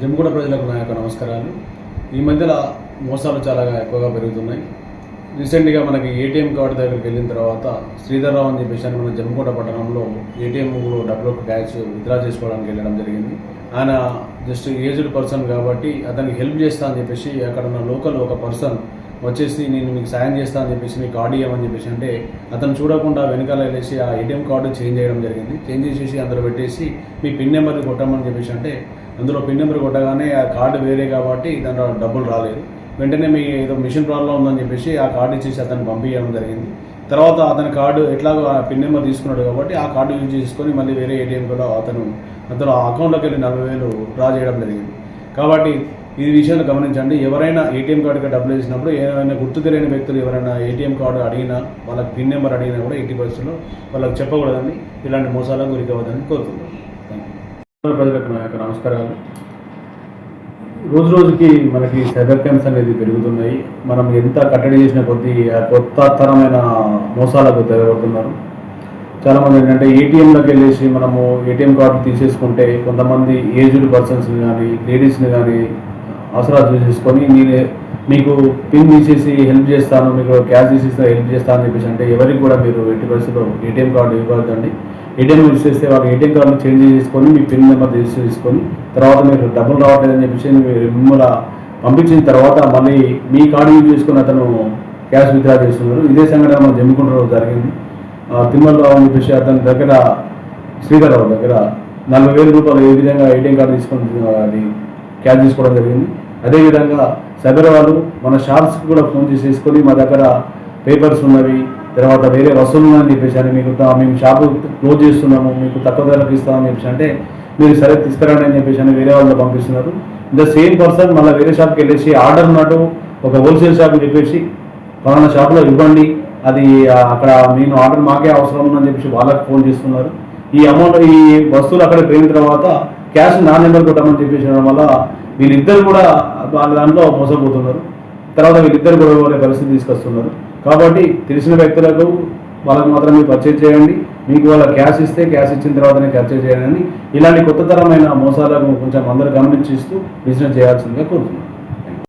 జమ్మిగూడ ప్రజలకు నా యొక్క నమస్కారాలు. ఈ మధ్యలో మోసాలు చాలా ఎక్కువగా పెరుగుతున్నాయి. రీసెంట్గా మనకి ఏటీఎం కార్డు దగ్గరికి వెళ్ళిన తర్వాత శ్రీధర్రావు అని చెప్పేసి మన జమ్మిగూడ పట్టణంలో ఏటీఎంలో డబ్బులు క్యాష్ విత్డ్రా చేసుకోవడానికి వెళ్ళడం జరిగింది. ఆయన జస్ట్ ఏజ్డ్ పర్సన్ కాబట్టి అతనికి హెల్ప్ చేస్తా అని చెప్పేసి అక్కడ ఉన్న లోకల్ ఒక పర్సన్ వచ్చేసి నేను మీకు సాయం చేస్తా అని చెప్పేసి మీకు కార్డు ఇవ్వమని చెప్పేసి అంటే అతను చూడకుండా వెనకాల వెళ్ళేసి ఆ ఏటీఎం కార్డు చేంజ్ చేయడం జరిగింది. చేంజ్ చేసేసి అందులో పెట్టేసి మీ పిన్ నెంబర్ కొట్టమని చెప్పేసి అంటే అందులో పిన్ నెంబర్ కొట్టగానే ఆ కార్డు వేరే కాబట్టి దాంట్లో డబ్బులు రాలేదు. వెంటనే మీ ఏదో మిషన్ ప్రాబ్లం ఉందని చెప్పేసి ఆ కార్డు ఇచ్చేసి అతను పంపించడం జరిగింది. తర్వాత అతని కార్డు ఎట్లాగో ఆ పిన్ నెంబర్ తీసుకున్నాడు కాబట్టి ఆ కార్డు యూజ్ చేసుకొని మళ్ళీ వేరే ఏటీఎం కూడా అతను అతను ఆ అకౌంట్లోకి వెళ్ళి నలభై వేలు డ్రా చేయడం జరిగింది. కాబట్టి ఈ విషయాన్ని గమనించండి. ఎవరైనా ఏటీఎం కార్డుకి డబ్బులు వేసినప్పుడు ఏమైనా గుర్తు తెలియని వ్యక్తులు ఎవరైనా ఏటీఎం కార్డు అడిగినా వాళ్ళకి పిన్ నెంబర్ అడిగినా కూడా ఎట్టి పరిస్థితుల్లో వాళ్ళకి చెప్పకూడదని ఇలాంటి మోసాలకు గురికి అవ్వదని కోరుతున్నాను ప్రజలకు నా యొక్క నమస్కారాలు. రోజు రోజుకి మనకి సైబర్ క్రైమ్స్ అనేది పెరుగుతున్నాయి. మనం ఎంత కట్టడి చేసిన కొద్దీ ఆ కొత్త తరమైన మోసాలకు తెగబడుతున్నారు చాలామంది ఏంటంటే ఏటీఎంలోకి వెళ్ళేసి మనము ఏటీఎం కార్డు తీసేసుకుంటే కొంతమంది ఏజ్డ్ పర్సన్స్ని కానీ లేడీస్ని కానీ అవసరాలు చూసేసుకొని నేను మీకు పిన్ తీసేసి హెల్ప్ చేస్తాను మీకు క్యాష్ తీసేసి హెల్ప్ చేస్తాను అని చెప్పేసి అంటే ఎవరికి కూడా మీరు ఎట్టి పరిస్థితుల్లో ఏటీఎం కార్డు ఇవ్వద్దండి. ఏటీఎం యూజ్ చేస్తే వాళ్ళు ఏటీఎం కార్డు చేంజ్ చేసుకొని మీ పిన్ నెంబర్ రిజిస్టర్ చేసుకొని తర్వాత మీరు డబ్బులు రావట్లేదని చెప్పేసి మీరు మిమ్మల్ని పంపించిన తర్వాత మళ్ళీ మీ కార్డు యూజ్ చేసుకుని అతను క్యాష్ విత్డ్రా చేస్తున్నారు. ఇదే సంఘటన మనం జమ్మికుంటలో జరిగింది. తిమ్మలరావు అని చెప్పేసి అతని దగ్గర శ్రీధరరావు దగ్గర నలభై వేల రూపాయలు ఏ విధంగా ఏటీఎం కార్డు తీసుకొని అది క్యాష్ తీసుకోవడం జరిగింది. అదేవిధంగా సైబర్ వాళ్ళు మన షాప్స్కి కూడా ఫోన్ చేసేసుకొని మా దగ్గర పేపర్స్ ఉన్నవి తర్వాత వేరే వస్తువులు ఉన్నాయని చెప్పేసి మీకు మేము షాపు క్లోజ్ చేస్తున్నాము మీకు తక్కువ ధరకు ఇస్తామని చెప్పేసి అంటే మీరు సరే తీసుకురండి అని చెప్పేసి అని వేరే వాళ్ళు పంపిస్తున్నారు. ద సేమ్ పర్సన్ మళ్ళీ వేరే షాప్కి వెళ్ళేసి ఆర్డర్ ఉన్నట్టు ఒక హోల్సేల్ షాప్ చెప్పేసి పలానా షాప్లో ఇవ్వండి. అది అక్కడ నేను ఆర్డర్ మాకే అవసరం ఉందని చెప్పేసి వాళ్ళకి ఫోన్ చేస్తున్నారు. ఈ అమౌంట్ ఈ వస్తువులు అక్కడ పోయిన తర్వాత క్యాష్ నా నెంబర్ కొట్టమని చెప్పేసి వల్ల వీళ్ళిద్దరు కూడా వాళ్ళ దాంట్లో మోసపోతున్నారు. తర్వాత వీళ్ళిద్దరు కూడా పోయే పరిస్థితి తీసుకొస్తున్నారు. కాబట్టి తెలిసిన వ్యక్తులకు వాళ్ళకు మాత్రమే పర్చేజ్ చేయండి. మీకు వాళ్ళ క్యాష్ ఇస్తే క్యాష్ ఇచ్చిన తర్వాతనే పర్చేజ్ చేయండి ఇలాంటి కొత్త తరమైన మోసాలకు కొంచెం అందరూ గమనించిస్తూ బిజినెస్ చేయాల్సిందిగా కోరుతున్నాను.